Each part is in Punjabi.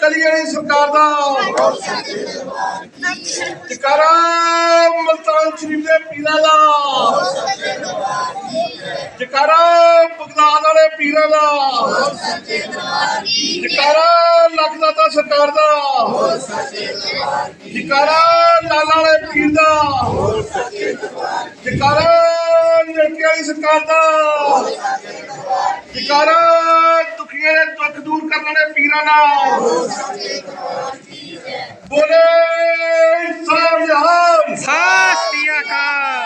ਕਲੀ ਵਾਲੀ ਸਰਕਾਰ ਦਾ ਜਕਾਰਾ ਮਲਤਾਨ ਸ਼ਰੀਫ ਦੇ ਪੀਰਾਂ ਦਾ ਜਕਾਰਾ ਬਗਦਾਦ ਵਾਲੇ ਪੀਰਾਂ ਦਾ ਜਕਾਰਾ ਲਖਦਾਤਾ ਸਰਕਾਰ ਦਾ ਜਕਾਰਾ ਲਾਲਾ ਵਾਲੇ ਪੀਰ ਦਾ ਜਕਾਰਾ ਨੇਕੇ ਵਾਲੀ ਸਰਕਾਰ ਦਾ ਜਕਾਰਾ ਦੁਖੀਆਂ ਦੇ ਦੁੱਖ ਦੂਰ ਕਰਨ ਵਾਲੇ ਪੀਰਾਂ ਦਾ ਬੋਲੇ ਸਲਾਮ ਜਹਾਨ ਸਤਿ ਸ੍ਰੀ ਅਕਾਲ।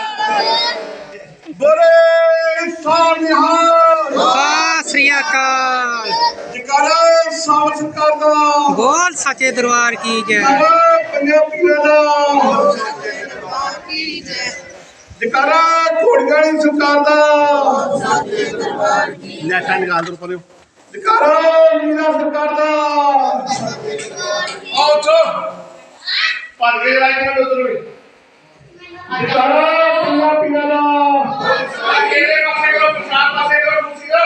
ਬੋਲੇ ਸਲਾਮ ਜਹਾਨ ਸਤਿ ਸ੍ਰੀ ਅਕਾਲ। ਜਕਾਰਾ ਸਾਵਰ ਸਰਕਾਰ ਦਾ ਬੋਲ ਸੱਚੇ ਦਰਬਾਰ ਕੀ ਜੈ। ਜਕਾਰਾ ਪੰਜਾਬ ਪੀਰਾਂ ਦਾ। ਜਕਾਰਾ ਘੋੜੀਆਂ ਵਾਲੀ ਸਰਕਾਰ ਦਾ। ਲੈਟਾਂ ਨਿਕਾਲ ਦੋ ਪਰਿਓ ਜਕਾਰਾ ਮੀਰਾ ਸਰਕਾਰ ਦਾ ਆਓ ਚੋ ਭੱਜ ਕੇ ਰਾਜ ਨਾਲ ਉਧਰ ਵੀ। ਜਕਾਰਾ ਪੰਜਾਬ ਪੀਰਾਂ ਦਾ। ਕਿਹੜੇ ਪਾਸੇ ਕਰੋ? ਪ੍ਰਸਾਦ ਪਾਸੇ ਕਰੋ, ਤੁਸੀਂ ਨਾ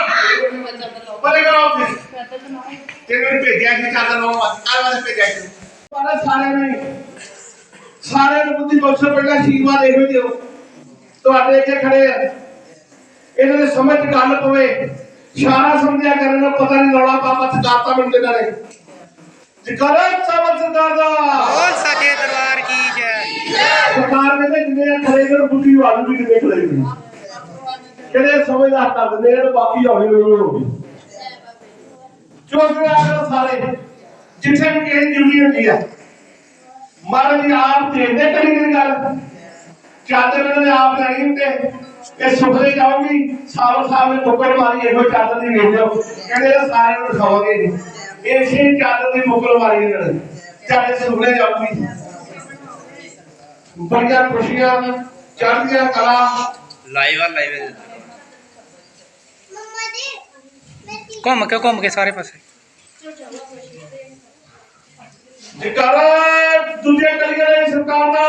ਬਲੇ ਕਰੋ ਉੱਥੇ ਭੇਜਿਆ ਸੀ ਚਾਦਰ ਨੂੰ ਕੱਲ ਵਾਲੇ ਭੇਜਿਆ ਸੀ। ਸਾਰੇ ਸਾਰੇ ਨੇ ਸਾਰੇ ਨੂੰ ਬੁੱਧੀ ਬਖਸ਼ੋ ਪਹਿਲਾਂ ਆਸ਼ੀਰਵਾਦ ਇਹੋ ਦਿਓ। ਤੁਹਾਡੇ ਇੱਥੇ ਖੜੇ ਆ। ਇਹਨਾਂ ਦੇ ਸਮਝ ਗੱਲ ਪਵੇ। ਇਸ਼ਾਰਾ ਸਮਝਿਆ ਕਰਨ ਨੂੰ ਪਤਾ ਨਹੀਂ ਰੌਲਾ ਪਾਪਾ ਚਕਾਤਾ ਮਿਲਦੇ ਨਾਲੇ ਜਿਕਰ ਸਬਰ ਸਰਕਾਰ ਦਾ। ਬੋਲ ਸੱਚੇ ਦਰਬਾਰ ਕੀ ਜੈ। ਸਰਕਾਰ ਕਹਿੰਦੇ ਜਿੰਨੇ ਆ ਖੜੇ ਕਰ ਬੁੱਧੀ ਵਾਲੂ ਵੀ ਕਿੰਨੇ ਖੜੇ ਨੇ। ਜਿਹੜੇ ਸਮਝਦਾਰ ਕਰ ਦਿੰਦੇ ਨੇ ਬਾਕੀ ਹੌਲੀ ਹੌਲੀ ਹੋਊਗੀ ਚੋਕਰੇ ਆ ਗਏ ਸਾਰੇ। ਜਿੱਥੇ ਵੀ ਕਿਸੇ ਦੀ ਡਿਊਟੀ ਹੁੰਦੀ ਆ। ਮਹਾਰਾਜ ਜੀ ਆਪ ਦੇਖਦੇ ਕਰੀ ਕਰੀ ਗੱਲ। ਚਾਦਰ ਇਹਨਾਂ ਨੇ ਆਪ ਲੈਣੀ ਹੁੰਦੇ ਇਹ ਸੁਖਦੇ ਜਾਊਗੀ ਸਾਲ ਸਾਲ ਨੇ ਮੁੱਕਰ ਮਾਰੀ ਇਹੋ ਚਾਦਰ ਦੀ ਵੇਚ ਜਾਓ ਕਹਿੰਦੇ ਇਹ ਸਾਰਿਆਂ ਨੂੰ ਦਿਖਾਵਾਂਗੇ ਜੀ। ਇਸੇ ਚਾਦਰ ਦੀ ਮੁੱਕਰ ਮਾਰੀ ਇਹਨਾਂ ਨੇ। ਚਾਦਰ ਸੁਖਦੇ ਜਾਊਗੀ। ਬੜੀਆਂ ਖੁਸ਼ੀਆਂ ਚੜ੍ਹਦੀਆਂ ਕਲਾ। ਲਾਈਵ ਆ ਲਾਈਵ ਘੁੰਮ ਕੇ ਘੁੰਮ ਕੇ ਸਾਰੇ ਪਾਸੇ। ਜਕਾਰਾ ਦੂਜੇ ਕਲੀਆਂ ਦੀ ਸਰਕਾਰ ਦਾ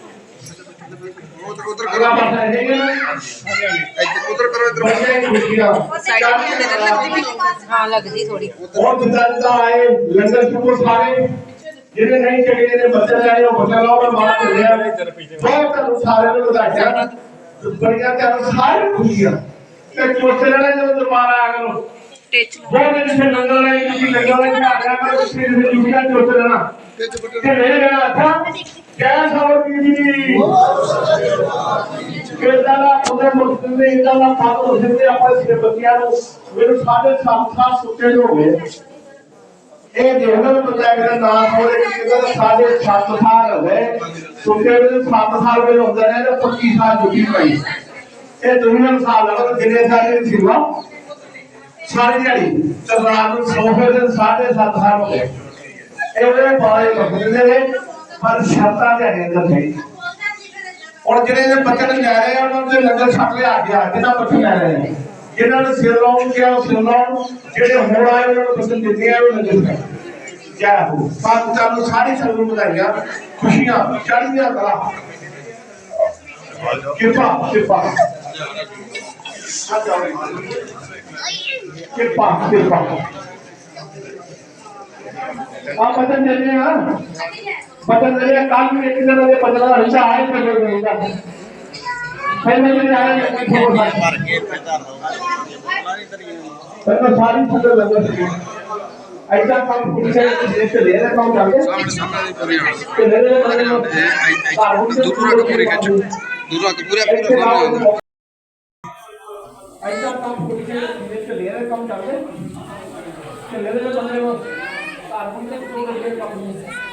ਉਧਰ ਉਧਰ ਅਗਲਾ ਪਾਸਾ ਇਹ ਹੈ ਨਾ ਇੱਧਰ ਉਧਰ ਕਰੋ ਇੱਧਰ ਬੜੀਆਂ ਖੁਸ਼ੀਆਂ ਹਾਂ ਲੱਗਦੀ ਥੋੜੀ ਬਹੁਤ ਜਿੱਦਾਂ ਜਿੱਦਾਂ ਆਏ ਲੰਗਰ ਸ਼ੁਕਰ ਸਾਰੇ ਜਿਹਨੇ ਨਹੀਂ ਚੜੇ ਨੇ ਬੱਚੇ ਆਏ ਉਹ ਬੱਚਾ ਲਾਓ ਮੈਂ ਮਾਰ ਰਿਹਾ ਬਹੁਤ ਤੁਹਾਨੂੰ ਸਾਰਿਆਂ ਨੂੰ ਵਧਾਈਆਂ ਬੜੀਆਂ ਤੁਹਾਨੂੰ ਸਾਰਿਆਂ ਨੂੰ ਖੁਸ਼ੀਆਂ ਤੇ ਚੋਸੇ ਲੈਣਾ ਜਦੋਂ ਦਰਬਾਰ ਆਇਆ ਕਰੋ ਟਿਚ ਬਹੁਤ ਦਿਨ ਸੇ ਲੰਗਰ ਲੈ ਤੁਸੀਂ ਲੰਗਰ ਲੈ ਕੇ ਆ ਗਿਆ ਕਰੋ ਤੁਸੀਂ ਇਸ ਜੁਗਿਆ ਚੋਸੇ ਲੈਣਾ ਤੇ ਮੇਰੇ ਲੈਣਾ ਅੱਛਾ ਜੈ ਸਵਰ ਜੀ ਕਿਰਦਾਂ ਉਹਦੇ ਮੁਸਲਿਮ ਦੇ ਇੰਦਾ ਦਾ ਫਲ ਹੋ ਜਾਂਦੇ ਆਪਾਂ ਸਿਰ ਬੱਚਿਆਂ ਨੂੰ ਮੈਨੂੰ ਸਾਢੇ ਸੱਤ ਸਾਲ ਸੁੱਤੇ ਹੋ ਗਏ। ਇਹ ਦੇਖਣਾ ਵੀ ਬੰਦਾ ਇੱਕ ਦਿਨ ਹੋਵੇ ਕਿ ਸਾਡੇ 7 ਸਾਲ ਹੋ ਗਏ। ਸੁੱਕੇ ਵੇਲੇ 7 ਸਾਲ ਵੇਲੇ ਹੁੰਦੇ ਨੇ ਤੇ 25 ਸਾਲ ਜੁਗੀ ਪਈ ਇਹ ਦੁਨੀਆ ਨੂੰ ਹਿਸਾਬ ਲਾ ਜਿੰਨੇ ਸਾਲ ਦੀ ਸੀਵਾ ਸਾਰੀ ਦਿਹਾੜੀ ਤੇ ਰਾਤ ਨੂੰ ਸੋਫੇ ਤੇ 7.5 ਸਾਲ ਹੋ ਗਏ। ਇਹਦੇ ਬਾਰੇ ਬਦਲਦੇ ਨੇ ਪਰ ਸ਼ਰਤਾਂ ਦੇ ਅੰਦਰ ਨਹੀਂ। ਹੁਣ ਜਿਹੜੇ ਨੇ ਬੱਚੇ ਲੈ ਰਹੇ ਆ, ਉਹਨਾਂ ਦੇ ਲੰਗਰ ਛਕ ਲਿਆ ਗਿਆ ਜਿਹਨਾਂ ਬੱਚੇ ਲੈ ਰਹੇ ਨੇ ਜਿਨ੍ਹਾਂ ਨੂੰ ਸਿਰ ਲਾਉਣ ਗਿਆ ਉਹ ਸਿਰ ਲਾਉਣ, ਜਿਹੜੇ ਹੁਣ ਆਏ, ਉਹਨਾਂ ਨੂੰ ਪਸੰਦ ਦਿੱਤੇ ਆ, ਉਹ ਲੰਗਰ ਛਕ। ਜੈ ਹੋ। ਪਾਕਿਸਤਾਨ ਨੂੰ ਸਾਰੀ ਸੰਗਤ ਨੂੰ ਵਧਾਈਆਂ, ਖੁਸ਼ੀਆਂ, ਚੜ੍ਹਦੀਆਂ ਕਲਾ। ਕਿਰਪਾ ਕਿਰਪਾ। ਕਿਰਪਾ ਕਿਰਪਾ। ਆ ਬਚਨ ਚੱਲੇ ਆ। پتہ چلے کام میں ایک دن میں پتہ چلا ہمیشہ آئے پر لوگ ہوں گا پھر میں نے آیا کہ کوئی تھوڑا مار مار کے پیدا ہوگا پر میں ساری چیزیں لگا سکتا ایسا کام پولیس نے کچھ دیکھ لیا نا کام کر کے سامنے سامنے کر رہا ہے تو پورا تو پورے کچھ دورا تو پورا پورا ایسا کام پولیس نے کچھ دیکھ لیا نا کام کر کے چلے چلے چلے وہ کام کر کے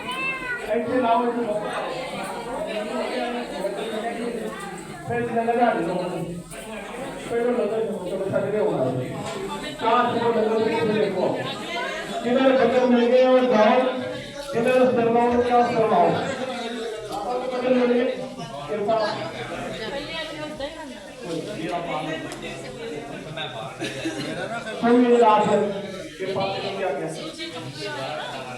کیا کہہ سکتے ہیں؟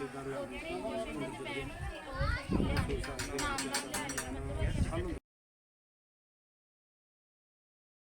ਕਿਦਾਂ ਰਿਹਾ